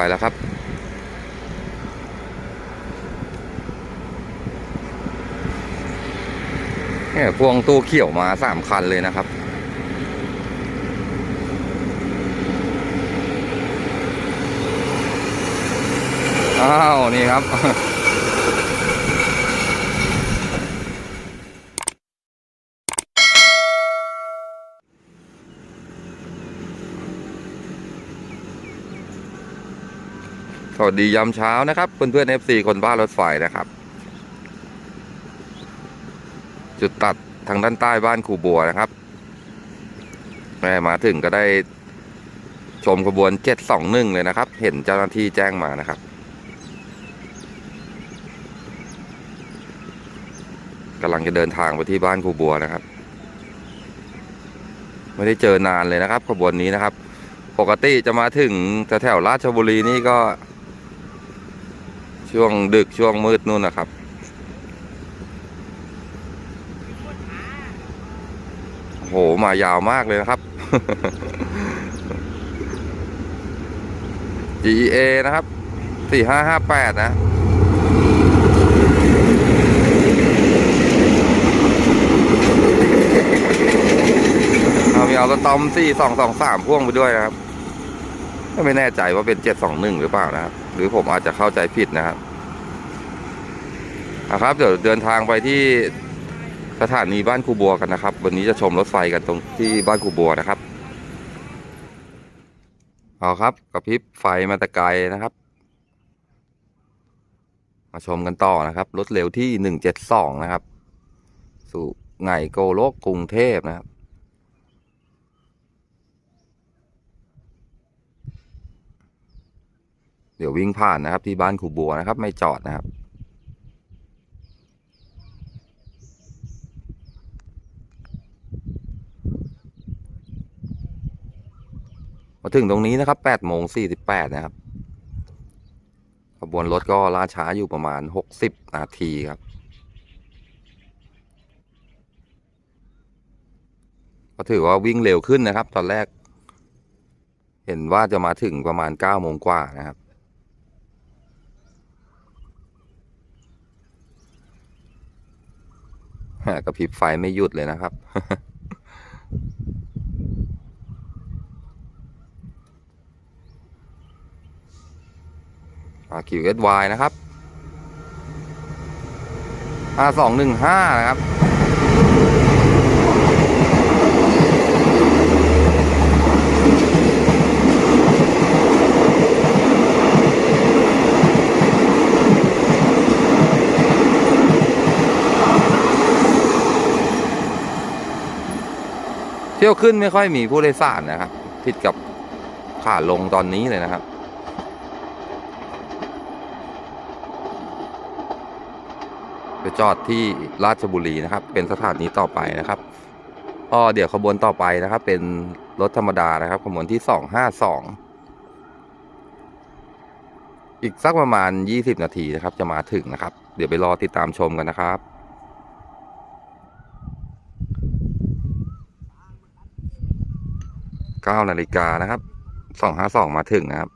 ่อยแล้วครับ เนี่ยพวงตู้เขียวมาสามคันเลยนะครับอ้าว นี่ครับ สวัสดียามเช้านะครับเพื่อนๆ FC คนบ้านรถไฟนะครับ จุดตัดทางด้านใต้บ้านครูบัวนะครับแม่มาถึงก็ได้ชมขบวน721เลยนะครับ เห็นเจ้าหน้าที่แจ้งมานะครับกำลังจะเดินทางไปที่บ้านครูบัวนะครับ ไม่ได้เจอนานเลยนะครับขบวนนี้นะครับ ปกติจะมาถึงแถวราชบุรีนี่ก็ ช่วงดึกช่วงมืดนู่นนะครับ โหมายาวมากเลยนะครับ GEA นะครับสี่ห้าห้าแปดนะเอามีเอาสตอมสี่สองสองสามพ่วงไปด้วยนะครับ ไม่แน่ใจว่าเป็นเจ็ดสองหนึ่งหรือเปล่านะครับ รือผมอาจจะเข้าใจผิดนะครับอะครับเดี๋ยวเดินทางไปที่สถานีบ้านคูบัวกันนะครับ วันนี้จะชมรถไฟกันตรงที่บ้านคูบัวนะครับเอาครับกระพริบไฟมาต่ไกลนะครับ มาชมกันต่อนะครับ รถเร็วที่หนึ่งเจ็ดสองนะครับ สู่ไงโกโลกกรุงเทพนะครับ เดี๋ยววิ่งผ่านนะครับ ที่บ้านครูบัวนะครับ ไม่จอดนะครับ มาถึงตรงนี้นะครับ8โมง48นะครับขบวนรถก็ล่าช้าอยู่ประมาณ60นาทีครับก็ถือว่าวิ่งเร็วขึ้นนะครับ ตอนแรก เห็นว่าจะมาถึงประมาณ9โมงกว่านะครับ กระพริบไฟไม่หยุดเลยนะครับคิวเอสวนะครับห้าสองหนึ่งห้านะครับ เที่ยวขึ้นไม่ค่อยมีผู้โดยสารนะครับผิดกับขาลงตอนนี้เลยนะครับ ไปจอดที่ราชบุรีนะครับ เป็นสถานีต่อไปนะครับก็เดี๋ยวขบวนต่อไปนะครับ เป็นรถธรรมดานะครับ ขบวนที่สองห้าสองอีกสักประมาณยี่สิบนาทีนะครับ จะมาถึงนะครับ เดี๋ยวไปรอติดตามชมกันนะครับ เก้านาฬิกานะครับสองห้าสองมาถึงนะครับ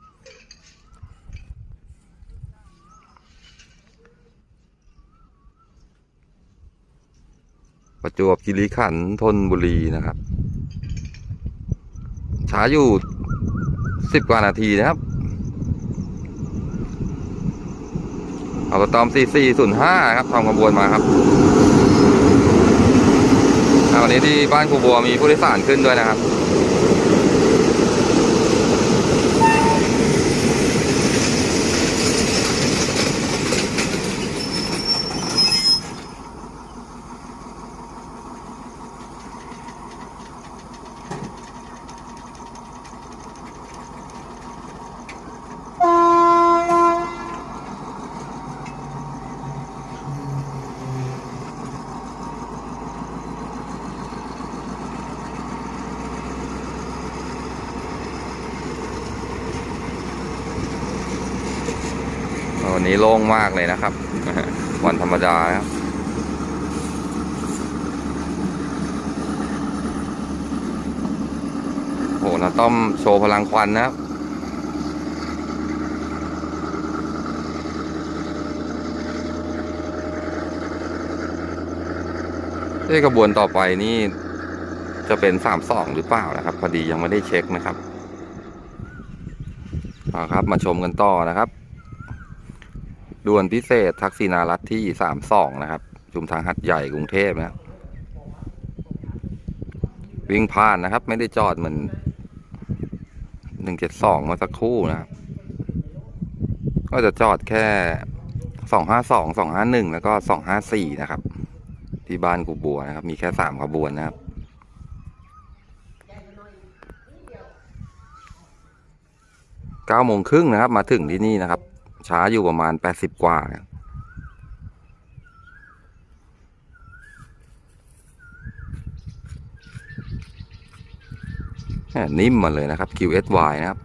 ประจวบคีรีขันธ์ธนบุรีนะครับช้าอยู่สิบกว่านาทีนะครับเอาตอม4405ครับทำขบวนมาครับอ่าวันนี้ที่บ้านครูบัวมีผู้โดยสารขึ้นด้วยนะครับ นี้โล่งมากเลยนะครับ วันธรรมดาครับโอ้นะต้อมโชว์พลังควันนะครับเอ้กระบวนต่อไปนี่จะเป็นสามสองหรือเปล่านะครับ พอดียังไม่ได้เช็คนะครับเอาครับ มาชมกันต่อนะครับ ด่วนพิเศษทักษิณารัฐที่สามสองนะครับ ชุมทางหัดใหญ่กรุงเทพนะครับวิ่งผ่านนะครับ ไม่ได้จอดเหมือนหนึ่งเจ็ดสองมาสักครู่นะครับ ก็จะจอดแค่สองห้าสองสองห้าหนึ่งแล้วก็สองห้าสี่นะครับ ที่บ้านกูบัวนะครับ มีแค่สามขบวนนะครับเก้าโมงครึ่งนะครับ มาถึงที่นี่นะครับ ช้าอยู่ประมาณแปดสิบกว่านะครับแหม่นิ่มมาเลยนะครับ QSY นะครับ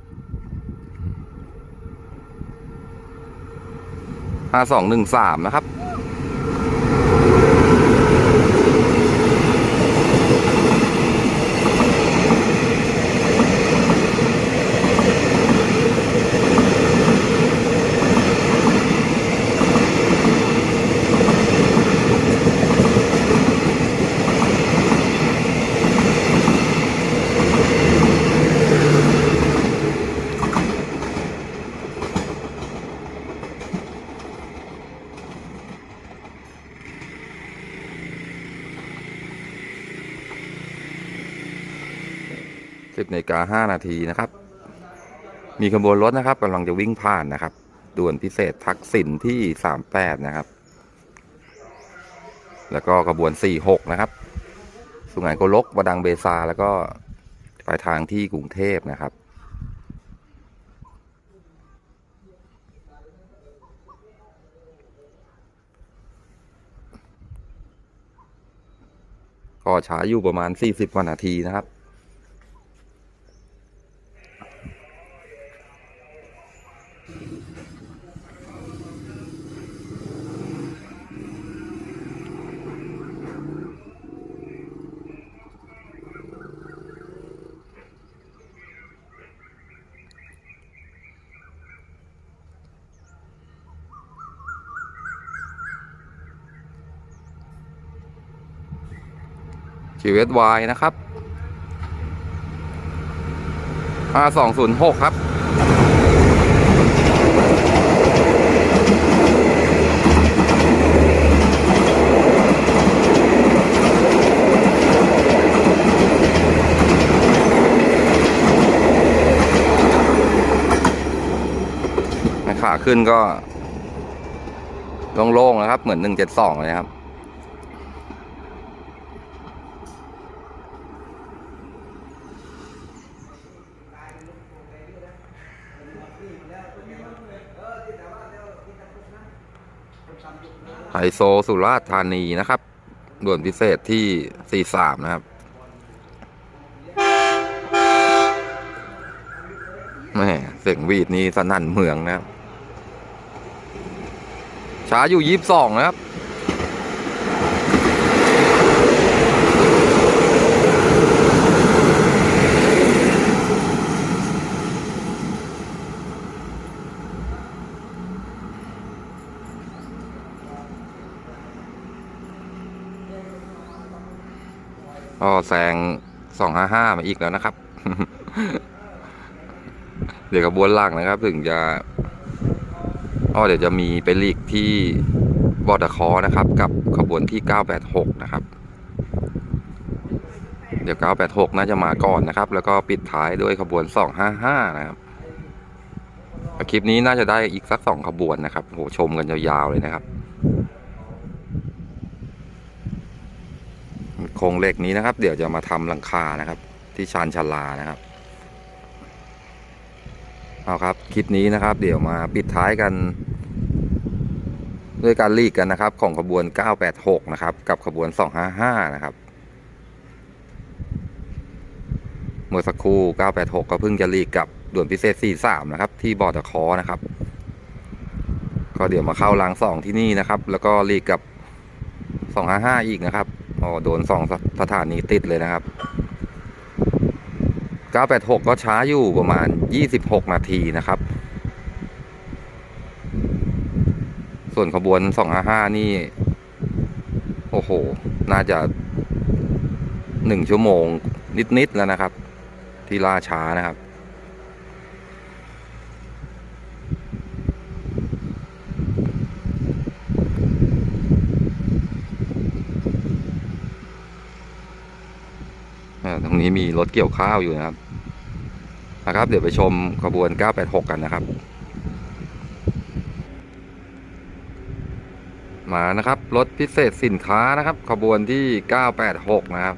ห้าสองหนึ่งสามนะครับ สิบนาฬิกาห้านาทีนะครับ มีขบวนรถนะครับกำลังจะวิ่งผ่านนะครับ ด่วนพิเศษทักษิณที่สามแปดนะครับ แล้วก็ขบวนสี่หกนะครับสุไหงโกลกวดังเบซาแล้วก็ไปทางที่กรุงเทพนะครับก็ช้าอยู่ประมาณ 40กว่านาทีนะครับ ชีวิตวายนะครับ 5206 ครับ ขาขึ้นก็โล่งๆนะครับ เหมือน 172 เลยครับ ไฮโซสุราษฎร์ธานีนะครับด่วนพิเศษที่ 43 นะครับแม่เสียงวีดนี้สนั่นเมืองนะครับช้าอยู่ 22 นะครับ ก็ แซง255มาอีกแล้วนะครับ เดี๋ยวกระบวนหลักนะครับ ถึงจะอ๋อเดี๋ยวจะมีไปลีกที่บอดคอนะครับ กับขบวนที่ 986 นะครับ เดี๋ยว 986 น่าจะมาก่อนนะครับ แล้วก็ปิดท้ายด้วยขบวน 255 นะครับ คลิปนี้น่าจะได้อีกสักสองขบวนนะครับโหชมกันยาวๆเลยนะครับ โครงเหล็กนี้นะครับ เดี๋ยวจะมาทำหลังคานะครับ ที่ชานชาลานะครับเอาครับคลิปนี้นะครับ เดี๋ยวมาปิดท้ายกัน ด้วยการลีกกันนะครับ ของขบวน 986 นะครับ กับขบวน 255 นะครับเมื่อสักครู่ 986 ก็เพิ่งจะลีกกับด่วนพิเศษ 43 นะครับ ที่บอตคอนะครับ ก็เดี๋ยวมาเข้ารางสองที่นี่นะครับ แล้วก็ลีกกับ 255 อีกนะครับ อ๋อโดนสองสถานีติดเลยนะครับ 986 ก็ช้าอยู่ประมาณ 26 นาทีนะครับ ส่วนขบวน 255 นี่ โอ้โห น่าจะหนึ่งชั่วโมงนิด ๆ แล้วนะครับ ที่ล่าช้านะครับ ตรงนี้มีรถเกี่ยวข้าวอยู่นะครับนะครับ เดี๋ยวไปชมขบวน 986 กันนะครับ มานะครับ รถพิเศษสินค้านะครับ ขบวนที่ 986 นะครับ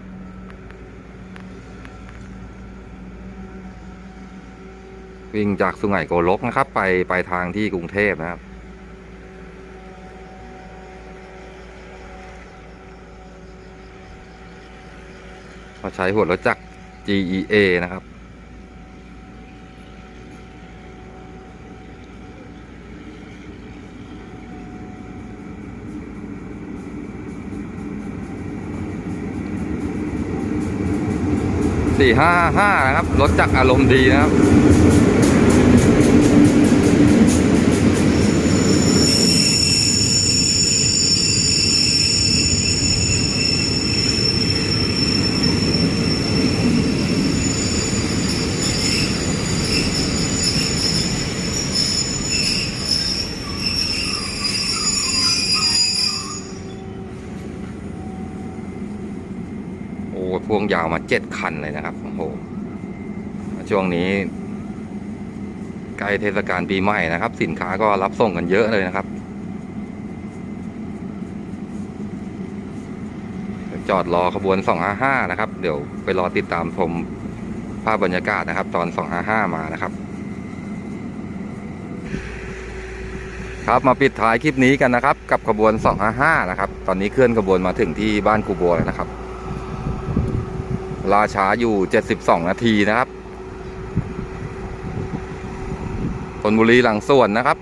วิ่งจากสุไหงโกลกนะครับ ไปไปทางที่กรุงเทพนะครับ เราใช้หัวรถจักร GEA นะครับ สี่ห้าห้านะครับ รถจักรอารมณ์ดีนะครับ โอ้พวงยาว มาเจ็ดคันเลยนะครับโอ้โหช่วงนี้ใกล้เทศกาลปีใหม่นะครับ สินค้าก็รับส่งกันเยอะเลยนะครับ จอดรอขบวน 255 นะครับ เดี๋ยวไปรอติดตามชมภาพบรรยากาศนะครับ ตอน 255 มานะครับ ครับมาปิดท้ายคลิปนี้กันนะครับ กับขบวน 255 นะครับ ตอนนี้เคลื่อนขบวนมาถึงที่บ้านคูบัวแล้วนะครับ ราช้าอยู่ 72 นาทีนะครับธนบุรีหลังส่วนนะครับ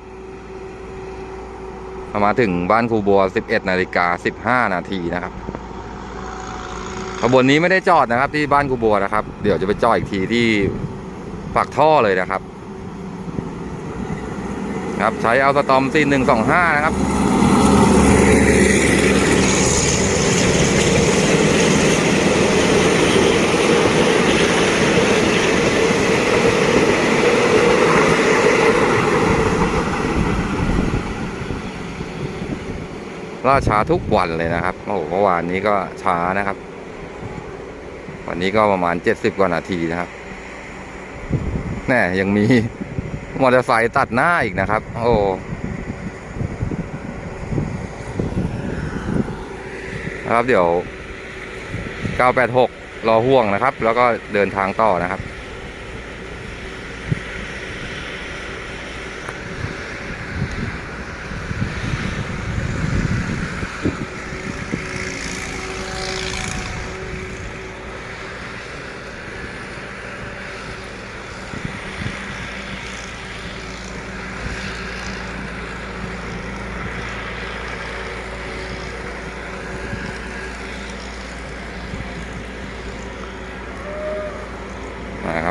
มาถึงบ้านครูบัว 11 นาฬิกา 15 นาทีนะครับขบวนนี้ไม่ได้จอดนะครับ ที่บ้านครูบัวนะครับ เดี๋ยวจะไปจอดอีกทีที่ปากท่อเลยนะครับ ครับใช้เอาสตอม4125นะครับ ล่าช้าทุกวันเลยนะครับโอ้เมื่อวานนี้ก็ช้านะครับ วันนี้ก็ประมาณเจ็ดสิบกว่านาทีนะครับแน่ยังมีมอเตอร์ไซค์ตัดหน้าอีกนะครับ โอ้นะครับเดี๋ยว 986 รอห่วงนะครับ แล้วก็เดินทางต่อนะครับ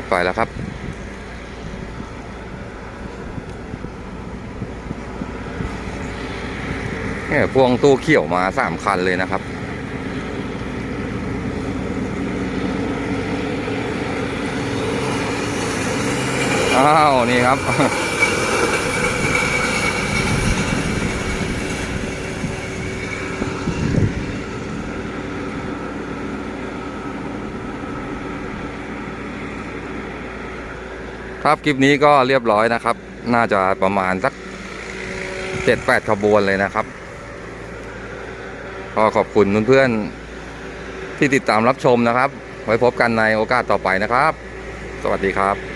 นะครับไปแล้วครับ เนี่ยพวงตู้เขียวมาสามคันเลยนะครับอ้าว นี่ครับ ครับคลิปนี้ก็เรียบร้อยนะครับ น่าจะประมาณสักเจ็ดแปดขบวนเลยนะครับก็ขอบคุณเพื่อนๆที่ติดตามรับชมนะครับ ไว้พบกันในโอกาสต่อไปนะครับ สวัสดีครับ